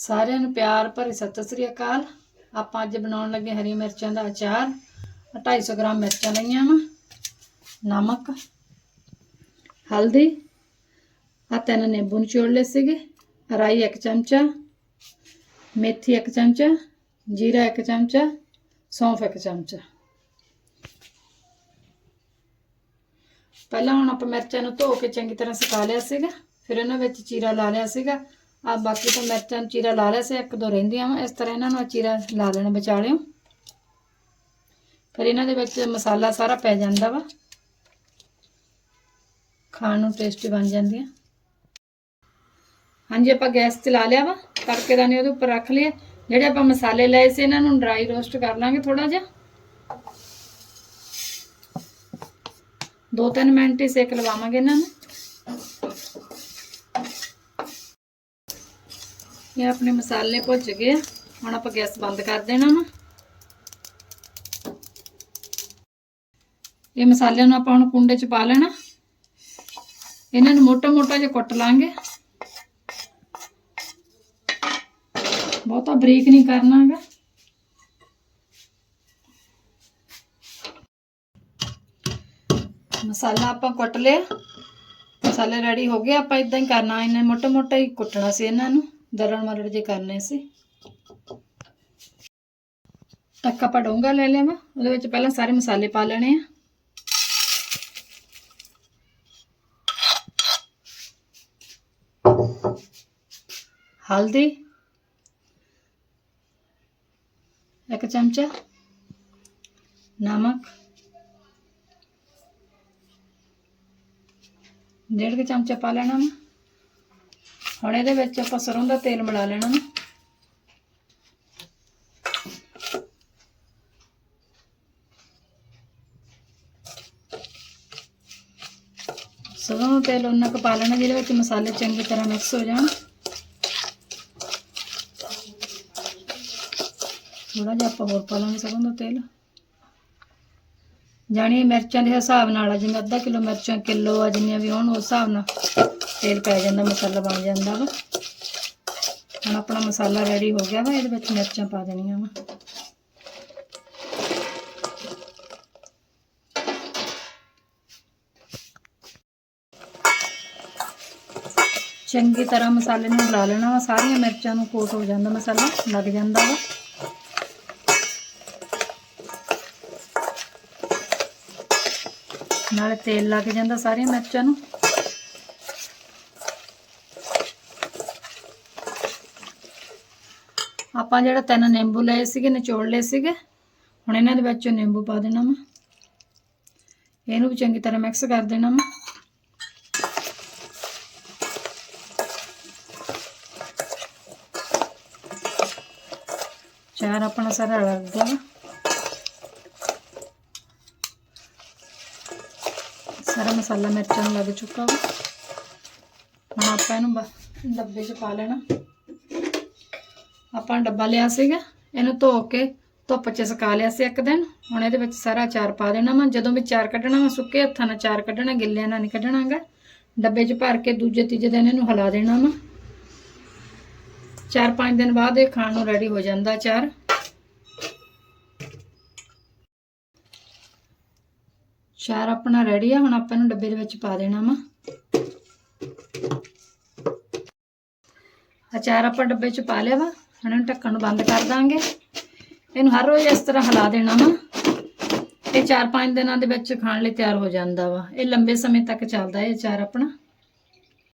ਸਾਰਿਆਂ ਨੂੰ ਪਿਆਰ ਭਰੀ ਸਤਿ ਸ੍ਰੀ ਅਕਾਲ। ਆਪਾਂ ਅੱਜ ਬਣਾਉਣ ਲੱਗੇ ਹਰੀ ਮਿਰਚਾਂ ਦਾ ਅਚਾਰ। ਆਹ 250 ਗ੍ਰਾਮ ਮਿਰਚਾਂ ਲਈਆਂ ਵਾ। ਨਮਕ, ਹਲਦੀ ਆ ਤਿੰਨ ਨਿੰਬੂ ਨਿਚੋੜ ਲਏ ਸੀਗੇ। ਰਾਈ ਇੱਕ ਚਮਚਾ, ਮੇਥੀ ਇੱਕ ਚਮਚਾ, ਜੀਰਾ ਇੱਕ ਚਮਚਾ, ਸੌਂਫ ਇੱਕ ਚਮਚਾ। ਪਹਿਲਾਂ ਹੁਣ ਆਪਾਂ ਮਿਰਚਾਂ ਨੂੰ ਧੋ ਕੇ ਚੰਗੀ ਤਰ੍ਹਾਂ ਸੁਕਾ ਲਿਆ ਸੀਗਾ। ਫਿਰ ਉਹਨਾਂ ਵਿੱਚ ਚੀਰਾ ਲਾ ਲਿਆ ਸੀਗਾ। ਆ ਬਾਕੀ ਤਾਂ ਮਿਰਚਾਂ ਨੂੰ ਚੀਰਾ ਲਾ ਲਿਆ ਸੀ, ਇੱਕ ਦੋ ਰਹਿੰਦੀਆਂ ਵਾ। ਇਸ ਤਰ੍ਹਾਂ ਇਹਨਾਂ ਨੂੰ ਚੀਰਾ ਲਾ ਲੈਣਾ ਵਿਚਾਲਿਓ ਫਿਰ ਇਹਨਾਂ ਦੇ ਵਿੱਚ ਮਸਾਲਾ ਸਾਰਾ ਪੈ ਜਾਂਦਾ ਵਾ। ਖਾਣ ਨੂੰ ਟੇਸਟੀ ਬਣ ਜਾਂਦੀਆਂ। ਹਾਂਜੀ, ਆਪਾਂ ਗੈਸ ਤੇ ਲਾ ਲਿਆ ਵਾ। ਤੜਕੇ ਦਾਣੇ ਉਹਦੇ ਉੱਪਰ ਰੱਖ ਲਏ ਜਿਹੜੇ ਆਪਾਂ ਮਸਾਲੇ ਲਏ ਸੀ, ਇਹਨਾਂ ਨੂੰ ਡਰਾਈ ਰੋਸਟ ਕਰ ਲਾਂਗੇ ਥੋੜਾ ਜਿਹਾ। ਦੋ ਤਿੰਨ ਮਿੰਟ ਹੀ ਸੇਕ ਲਵਾਵਾਂਗੇ ਇਹਨਾਂ ਨੂੰ। ਇਹ ਆਪਣੇ ਮਸਾਲੇ ਭੁੱਜ ਗਏ ਹੁਣ ਆਪਾਂ ਗੈਸ ਬੰਦ ਕਰ ਦੇਣਾ ਵਾ ਇਹ ਮਸਾਲਿਆਂ ਨੂੰ ਆਪਾਂ ਹੁਣ ਕੁੰਡੇ 'ਚ ਪਾ ਲੈਣਾ। ਇਹਨਾਂ ਨੂੰ ਮੋਟਾ ਮੋਟਾ ਜਿਹਾ ਕੁੱਟ ਲਾਂਗੇ। ਬਹੁਤਾ ਬਰੀਕ ਨਹੀਂ ਕਰਨਾ ਹੈਗਾ। ਮਸਾਲਾ ਆਪਾਂ ਕੁੱਟ ਲਿਆ। ਮਸਾਲੇ ਰੈਡੀ ਹੋ ਗਏ। ਆਪਾਂ ਇਦਾਂ ਹੀ ਕਰਨਾ। ਇਹਨੇ ਮੋਟਾ ਮੋਟਾ ਹੀ ਕੁੱਟਣਾ ਸੀ ਇਹਨਾਂ ਨੂੰ। ਦਰਣ ਮਰੜ ਜੇ ਕਰਨੇ ਸੀ। ਟੱਕਾ ਆਪਾਂ ਡੋਂਗਾ ਲੈ ਲਿਆ ਵਾ, ਉਹਦੇ ਵਿੱਚ ਪਹਿਲਾਂ ਸਾਰੇ ਮਸਾਲੇ ਪਾ ਲੈਣੇ ਆ। ਹਲਦੀ। ਇੱਕ ਚਮਚਾ ਨਮਕ। ਡੇਢ ਕੁ ਚਮਚਾ ਪਾ ਲੈਣਾ ਵਾ। ਹੁਣ ਇਹਦੇ ਵਿੱਚ ਆਪਾਂ ਸਰੋਂ ਦਾ ਤੇਲ ਮਿਲਾ ਲੈਣਾ ਵਾ ਸਰੋਂ ਦਾ ਤੇਲ ਉਹਨਾਂ ਕੁ ਪਾ ਲੈਣਾ, ਜਿਹਦੇ ਵਿੱਚ ਮਸਾਲੇ ਚੰਗੀ ਤਰ੍ਹਾਂ ਮਿਕਸ ਹੋ ਜਾਣ। ਥੋੜਾ ਜਿਹਾ ਆਪਾਂ ਹੋਰ ਪਾ ਲਾਂਗੇ ਸਰੋਂ ਦਾ ਤੇਲ। ਜਾਣੀ ਮਿਰਚਾਂ ਦੇ ਹਿਸਾਬ ਨਾਲ ਆ, ਜਿਵੇਂ ਅੱਧਾ ਕਿਲੋ ਮਿਰਚਾਂ, ਕਿਲੋ ਆ, ਜਿੰਨੀਆਂ ਵੀ ਹੋਣ, ਉਸ ਹਿਸਾਬ ਨਾਲ। ਤੇਲ ਪੈ ਜਾਂਦਾ, ਮਸਾਲਾ ਬਣ ਜਾਂਦਾ ਵਾ। ਹੁਣ ਆਪਣਾ ਮਸਾਲਾ ਰੈਡੀ ਹੋ ਗਿਆ ਵਾ, ਇਹਦੇ ਵਿੱਚ ਮਿਰਚਾਂ ਪਾ ਦੇਣੀਆਂ ਵਾ। ਚੰਗੀ ਤਰ੍ਹਾਂ ਮਸਾਲੇ ਨੂੰ ਲਾ ਲੈਣਾ ਵਾ, ਸਾਰੀਆਂ ਮਿਰਚਾਂ ਨੂੰ ਕੋਟ ਹੋ ਜਾਂਦਾ, ਮਸਾਲਾ ਲੱਗ ਜਾਂਦਾ ਵਾ। ਨਾਲੇ ਤੇਲ ਲੱਗ ਜਾਂਦਾ ਸਾਰੀਆਂ ਮਿਰਚਾਂ ਨੂੰ। ਆਪਾਂ ਜਿਹੜਾ ਤਿੰਨ ਨਿੰਬੂ ਲਏ ਸੀਗੇ, ਨਿਚੋੜ ਲਏ ਸੀਗੇ, ਹੁਣ ਇਹਨਾਂ ਦੇ ਵਿੱਚੋਂ ਨਿੰਬੂ ਪਾ ਦੇਣਾ ਵਾ। ਇਹਨੂੰ ਵੀ ਚੰਗੀ ਤਰ੍ਹਾਂ ਮਿਕਸ ਕਰ ਦੇਣਾ ਵਾ। ਚਾਰ ਆਪਣਾ ਸਾਰਾ ਲੱਗ ਗਿਆ ਸਾਰਾ ਮਸਾਲਾ ਮਿਰਚਾਂ ਲੱਗ ਚੁੱਕਾ ਵਾ। ਹੁਣ ਆਪਾਂ ਇਹਨੂੰ ਡੱਬੇ 'ਚ ਪਾ ਲੈਣਾ। ਆਪਾਂ ਡੱਬਾ ਲਿਆ ਸੀਗਾ, ਇਹਨੂੰ ਧੋ ਕੇ ਧੁੱਪ 'ਚ ਸੁਕਾ ਲਿਆ ਸੀ ਇੱਕ ਦਿਨ। ਹੁਣ ਇਹਦੇ ਵਿੱਚ ਸਾਰਾ ਅਚਾਰ ਪਾ ਦੇਣਾ ਵਾ। ਜਦੋਂ ਵੀ ਚਾਰ ਕੱਢਣਾ ਵਾ, ਸੁੱਕੇ ਹੱਥਾਂ ਨਾਲ ਚਾਰ ਕੱਢਣਾ, ਗਿੱਲਿਆਂ ਨਾਲ ਨਹੀਂ ਕੱਢਣਾਗਾ। ਡੱਬੇ 'ਚ ਭਰ ਕੇ ਦੂਜੇ, ਤੀਜੇ ਦਿਨ ਇਹਨੂੰ ਹਿਲਾ ਦੇਣਾ ਵਾ। ਚਾਰ, ਪੰਜ ਦਿਨ ਬਾਅਦ ਇਹ ਖਾਣ ਨੂੰ ਰੈਡੀ ਹੋ ਜਾਂਦਾ ਅਚਾਰ। ਚਾਰ ਆਪਣਾ ਰੈਡੀ ਆ। ਹੁਣ ਆਪਾਂ ਇਹਨੂੰ ਡੱਬੇ ਦੇ ਵਿੱਚ ਪਾ ਦੇਣਾ ਵਾ। ਅਚਾਰ ਆਪਾਂ ਡੱਬੇ 'ਚ ਪਾ ਲਿਆ ਵਾ। ਹੁਣ ਇਹਨੂੰ ਢੱਕਣ ਨੂੰ ਬੰਦ ਕਰ ਦਾਂਗੇ। ਇਹਨੂੰ ਹਰ ਰੋਜ਼ ਇਸ ਤਰ੍ਹਾਂ ਹਿਲਾ ਦੇਣਾ ਵਾ। ਇਹ 4-5 ਦਿਨਾਂ ਦੇ ਵਿੱਚ ਖਾਣ ਲਈ ਤਿਆਰ ਹੋ ਜਾਂਦਾ ਵਾ। ਇਹ ਲੰਬੇ ਸਮੇਂ ਤੱਕ ਚੱਲਦਾ ਇਹ ਅਚਾਰ ਆਪਣਾ।